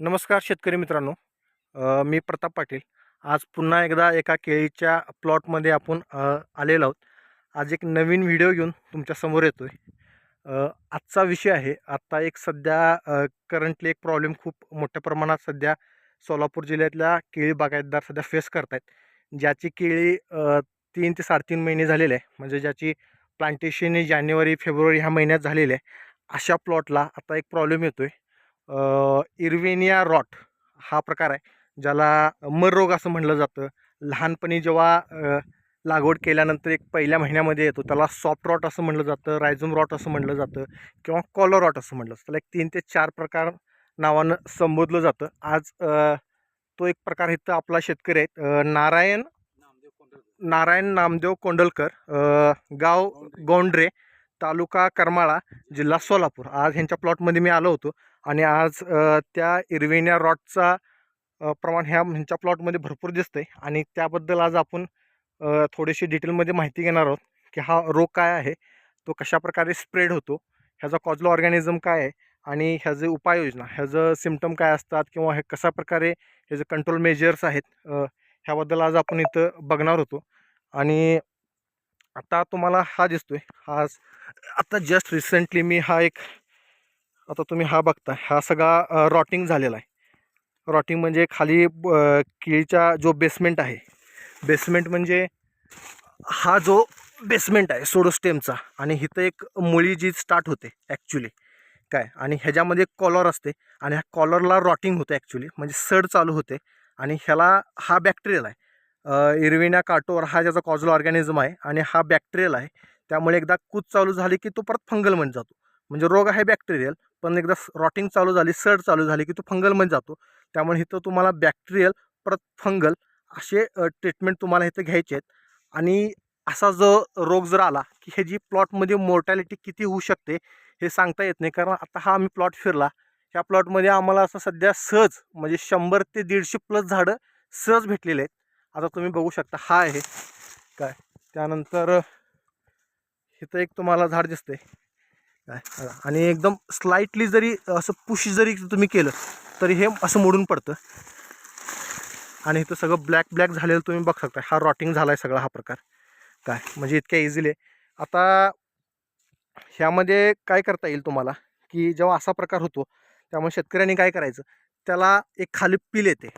नमस्कार शेतकरी मित्रांनो. मी प्रताप पाटील. आज पुन्हा एकदा एका केळीच्या प्लॉटमध्ये आपण आलेलो आहोत. आज एक नवीन व्हिडिओ घेऊन तुमच्यासमोर येतो आहे आजचा विषय आहे आत्ता एक सध्या करंटली एक प्रॉब्लेम खूप मोठ्या प्रमाणात सध्या सोलापूर जिल्ह्यातल्या केळी बागायतदार सध्या फेस करत आहेत ज्याची केळी तीन ते साडेतीन महिने झालेले आहे. म्हणजे ज्याची प्लांटेशन जानेवारी फेब्रुवारी ह्या महिन्यात झालेली आहे. अशा प्लॉटला आता एक प्रॉब्लेम येतो आहे इर्वेनिया रॉट हा प्रकार आहे ज्याला मर रोग असं म्हणलं जातं. लहानपणी जेव्हा लागवड केल्यानंतर एक पहिल्या महिन्यामध्ये येतो त्याला सॉफ्ट रॉट असं म्हणलं जातं रायझोम रॉट असं म्हणलं जातं किंवा कॉलर रॉट असं म्हणलं जातं. त्याला एक तीन ते चार प्रकार नावानं संबोधलं जातं. आज तो एक प्रकार इथं आपला शेतकरी आहे नारायण नारायण नामदेव कोंडलकर गाव गोंडरे. तालुका करमाळा जिल्हा सोलापूर. आज ह्यांच्या प्लॉटमध्ये मी आलो होतो आणि आज त्या इरविन्या रॉटचा प्रमाण ह्या ह्यांच्या प्लॉटमध्ये भरपूर दिसतं आहे आणि त्याबद्दल आज आपण थोडीशी डिटेलमध्ये माहिती घेणार आहोत की हा रोग काय आहे तो कशाप्रकारे स्प्रेड होतो ह्याचा कॉजलो ऑर्गॅनिझम काय आहे आणि ह्याचे उपाययोजना ह्याचं सिमटम काय असतात किंवा हे कशा प्रकारे ह्याचे कंट्रोल मेजर्स आहेत ह्याबद्दल आज आपण इथं बघणार होतो. आणि आता तुम्हाला हा दिसतोय आज आता जस्ट रिसेंटली मी हा एक आता तुम्ही हा बघता हा सगळा रॉटिंग झालेला आहे. रॉटिंग म्हणजे खाली केळीचा जो बेसमेंट आहे बेसमेंट म्हणजे हा जो बेसमेंट आहे सोडोस्टेमचा आणि इथं एक मुळी जी स्टार्ट होते ॲक्च्युली काय? आणि ह्याच्यामध्ये कॉलर असते आणि ह्या कॉलरला रॉटिंग होते ॲक्च्युली म्हणजे सड चालू होते आणि ह्याला हा बॅक्टेरियल आहे. इरविना काटोर हा ज्याचा कॉजल ऑर्गॅनिझम आहे आणि हा बॅक्टेरियल आहे. त्यामुळे एकदा कूच चालू झाली की तो परत फंगलमध्ये जातो. म्हणजे रोग आहे बॅक्टेरियल पण एकदा रॉटिंग चालू झाली सड चालू झाली की तो फंगलमध्ये जातो. त्यामुळे इथं तुम्हाला बॅक्टेरियल परत फंगल असे ट्रीटमेंट तुम्हाला इथं घ्यायचे आहेत. आणि असा जो रोग जर आला की हे जी प्लॉटमध्ये मोर्टॅलिटी किती होऊ शकते हे सांगता येत नाही. कारण आता हा आम्ही प्लॉट फिरला. ह्या प्लॉटमध्ये आम्हाला असं सध्या सहज म्हणजे शंभर ते दीडशे प्लस झाडं सहज भेटलेले आहेत. आता तुम्ही बघू शकता हा आहे. काय? त्यानंतर इथं एक तुम्हाला झाड दिसतंय. काय? आणि एकदम स्लाइटली जरी असं पुश जरी तुम्ही केलं तरी हे असं मोडून पडतं. आणि इथं सगळं ब्लॅक ब्लॅक झालेलं तुम्ही बघ शकता. हा रॉटिंग झाला आहे सगळा हा प्रकार. काय? म्हणजे इतक्या इझिली आहे. आता ह्यामध्ये काय करता येईल तुम्हाला? की जेव्हा असा प्रकार होतो त्यामुळे शेतकऱ्यांनी काय करायचं? त्याला एक खाली पील येते.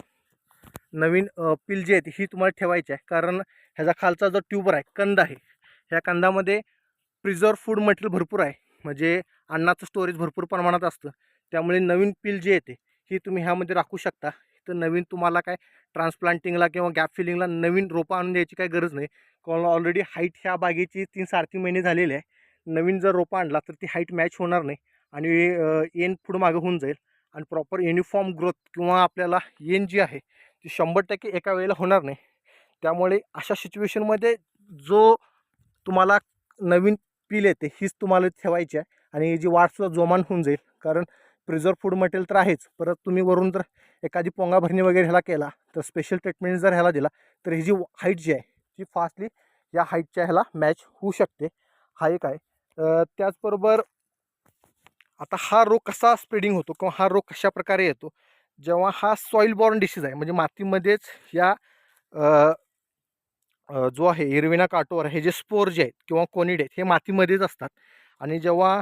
नवीन पील जी येते ही तुम्हाला ठेवायची आहे. कारण ह्याचा खालचा जो ट्यूबर आहे कंद आहे ह्या कंदामध्ये प्रिझर्व फूड मटेरियल भरपूर आहे. म्हणजे अन्नाचं स्टोरेज भरपूर प्रमाणात असतं. त्यामुळे नवीन पील जी येते ही तुम्ही ह्यामध्ये राखू शकता. तर नवीन तुम्हाला काय ट्रान्सप्लांटिंगला किंवा गॅप फिलिंगला नवीन रोपं आणून द्यायची काही गरज नाही. कारण ऑलरेडी हाईट ह्या बागेची तीन साडेतीन महिने झालेली आहे. नवीन जर रोपं आणला तर ती हाईट मॅच होणार नाही. आणि येन पुढं मागं होऊन जाईल. आणि प्रॉपर युनिफॉर्म ग्रोथ किंवा आपल्याला येन जी आहे ती शंभर टक्के एका वेळेला होणार नाही. त्यामुळे अशा सिच्युएशनमध्ये जो तुम्हाला नवीन पील येते हीच तुम्हाला ठेवायची आहे. आणि जी वाढसुद्धा जोमान होऊन जाईल कारण प्रिझर्व फूड मटेरियल तर आहेच. परत तुम्ही वरून जर एखादी पोंगा भरणी वगैरे ह्याला केला तर स्पेशल ट्रीटमेंट जर ह्याला दिला तर ही जी हाईट जी आहे ती फास्टली या हाईटच्या ह्याला मॅच होऊ शकते. हा एक आहे. त्याचबरोबर आता हा रोग कसा स्प्रेडिंग होतो किंवा हा रोग कशा प्रकारे येतो जेव्हा हा सॉईल बॉर्न डिसीज आहे म्हणजे मातीमध्येच या जो आहे इरविना काटोर हे जे स्पोर जे आहेत किंवा कोनिड आहेत हे मातीमध्येच असतात. आणि जेव्हा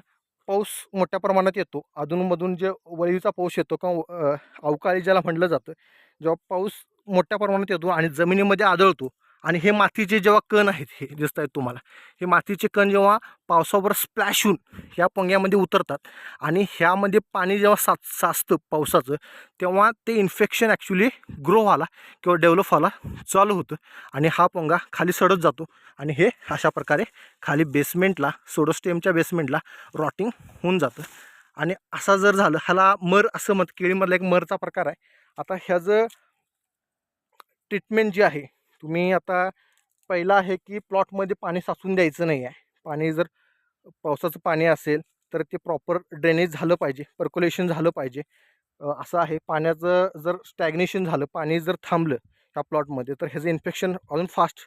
पाऊस मोठ्या प्रमाणात येतो अधूनमधून जे वळीचा पाऊस येतो किंवा अवकाळी ज्याला म्हटलं जातं जेव्हा पाऊस मोठ्या प्रमाणात येतो आणि जमिनीमध्ये आदळतो आणि हे मातीचे जेव्हा कण आहेत हे दिसत आहेत तुम्हाला हे मातीचे कण जेव्हा पावसावर स्प्लॅश होऊन ह्या पोंग्यामध्ये उतरतात आणि ह्यामध्ये पाणी जेव्हा सा साचतं पावसाचं तेव्हा ते इन्फेक्शन ॲक्च्युली ग्रो व्हायला किंवा डेव्हलप व्हायला चालू होतं आणि हा पोंगा खाली सडत जातो आणि हे अशा प्रकारे खाली बेसमेंटला सोडोस्टेमच्या बेसमेंटला रॉटिंग होऊन जातं. आणि असा जर झालं ह्याला मर असं मत केळीमधला एक मरचा प्रकार आहे. आता ह्याचं ट्रीटमेंट जी आहे तुम्ही आता पहिला आहे की प्लॉटमध्ये पाणी साचून द्यायचं नाही आहे. पाणी जर पावसाचं पाणी असेल तर ते प्रॉपर ड्रेनेज झालं पाहिजे पर्क्युलेशन झालं पाहिजे. असं आहे पाण्याचं जर स्टॅग्नेशन झालं पाणी जर थांबलं त्या प्लॉटमध्ये तर ह्याचं इन्फेक्शन अजून फास्ट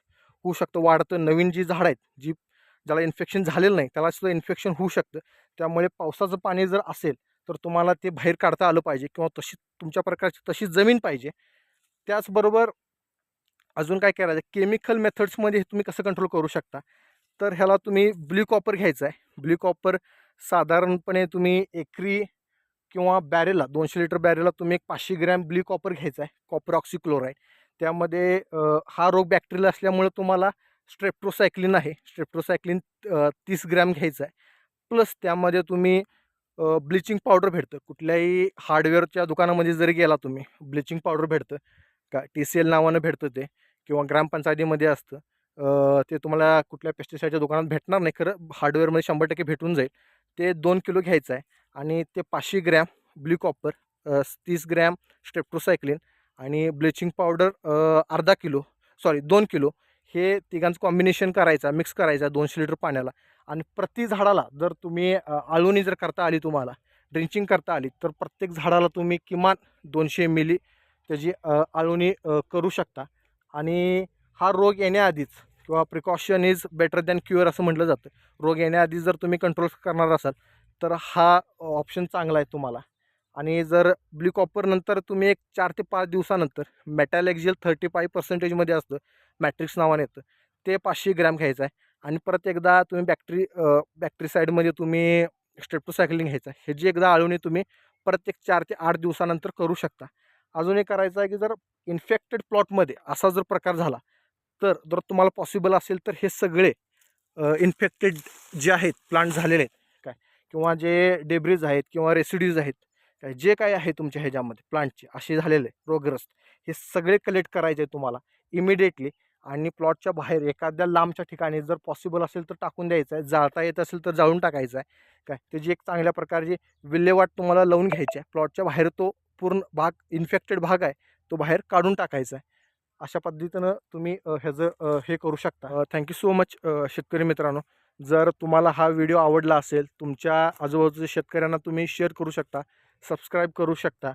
होऊ शकतं. वाढतं. नवीन जी झाडं आहेत जी ज्याला इन्फेक्शन झालेलं नाही त्याला सुद्धा इन्फेक्शन होऊ शकतं. त्यामुळे पावसाचं पाणी जर असेल तर तुम्हाला ते बाहेर काढता आलं पाहिजे किंवा तशी तुमच्या प्रकारची तशी जमीन पाहिजे. त्याचबरोबर अजून काय करायचं? केमिकल मेथड्समध्ये हे तुम्ही कसं कंट्रोल करू शकता? तर ह्याला तुम्ही ब्ल्यू कॉपर घ्यायचं आहे. ब्ल्यू कॉपर साधारणपणे तुम्ही एकरी किंवा बॅरेला दोनशे लिटर बॅरेला तुम्ही एक पाचशे ग्रॅम ब्ल्यू कॉपर घ्यायचा आहे. कॉपर ऑक्सिक्लोराईड त्यामध्ये हा रोग बॅक्टेरियल असल्यामुळे तुम्हाला स्ट्रेप्टोसायक्लिन आहे. स्ट्रेप्टोसायक्लिन तीस ग्रॅम घ्यायचं आहे. प्लस त्यामध्ये तुम्ही ब्लिचिंग पावडर भेटतं. कुठल्याही हार्डवेअरच्या दुकानामध्ये जरी गेला तुम्ही ब्लिचिंग पावडर भेटतं. का टी सी एल नावानं भेटतं ते. किंवा ग्रामपंचायतीमध्ये असतं ते तुम्हाला कुठल्या पेस्टिसाईडच्या दुकानात भेटणार नाही. खरं हार्डवेअरमध्ये शंभर टक्के भेटून जाईल. ते दोन किलो घ्यायचं आहे आणि ते पाचशे ग्रॅम ब्ल्यू कॉपर तीस ग्रॅम स्ट्रेप्टोसायक्लिन आणि ब्लिचिंग पावडर अर्धा किलो सॉरी दोन किलो हे तिघांचं कॉम्बिनेशन करायचं मिक्स करायचं दोनशे लिटर पाण्याला. आणि प्रति झाडाला जर तुम्ही आळवणी जर करता आली तुम्हाला ड्रिंचिंग करता आली तर प्रत्येक झाडाला तुम्ही किमान दोनशे मिली त्याची आळवणी करू शकता. आणि हा रोग येण्याआधीच किंवा precaution is better than cure असं म्हटलं जातं. रोग येण्याआधीच जर तुम्ही कंट्रोल करणार असाल तर हा ऑप्शन चांगला आहे तुम्हाला. आणि जर ब्ल्यू कॉपर नंतर तुम्ही एक चार ते पाच दिवसानंतर मेटॅलेक्झिल थर्टी फाय पर्सेंटेजमध्ये असतं मॅट्रिक्स नावाने येतं ते पाचशे ग्रॅम घ्यायचं आहे. आणि परत एकदा तुम्ही बॅक्टरी बॅक्टरीसाईडमध्ये तुम्ही स्ट्रेप्टोसायक्लिंग घ्यायचं आहे. ह्याची एकदा आळवणी तुम्ही प्रत्येक चार ते आठ दिवसानंतर करू शकता. अजून एक करायचं आहे की जर इन्फेक्टेड प्लॉटमध्ये असा जर प्रकार झाला तर जर तुम्हाला पॉसिबल असेल तर हे सगळे इन्फेक्टेड जे आहेत प्लांट झालेले आहेत काय? किंवा जे डेब्रिज आहेत किंवा रेसिड्यूज आहेत काय? जे काय आहे तुमच्या ह्याच्यामध्ये प्लांटचे असे झालेले रोगग्रस्त हे सगळे कलेक्ट करायचे आहे तुम्हाला इमिडिएटली आणि प्लॉटच्या बाहेर एखाद्या लांबच्या ठिकाणी जर पॉसिबल असेल तर टाकून द्यायचं आहे जाळता येत असेल तर जाळून टाकायचं आहे काय? त्याची एक चांगल्या प्रकारची विल्हेवाट तुम्हाला लावून घ्यायची आहे प्लॉटच्या बाहेर तो पूर्ण भाग इन्फेक्टेड भाग आहे तो बाहेर काढून टाकायचा आहे. अशा पद्धतीनं तुम्ही ह्याचं हे करू शकता. थँक्यू सो मच शेतकरी मित्रांनो. जर तुम्हाला हा व्हिडिओ आवडला असेल तुमच्या आजूबाजूच्या शेतकऱ्यांना तुम्ही शेअर करू शकता सबस्क्राईब करू शकता.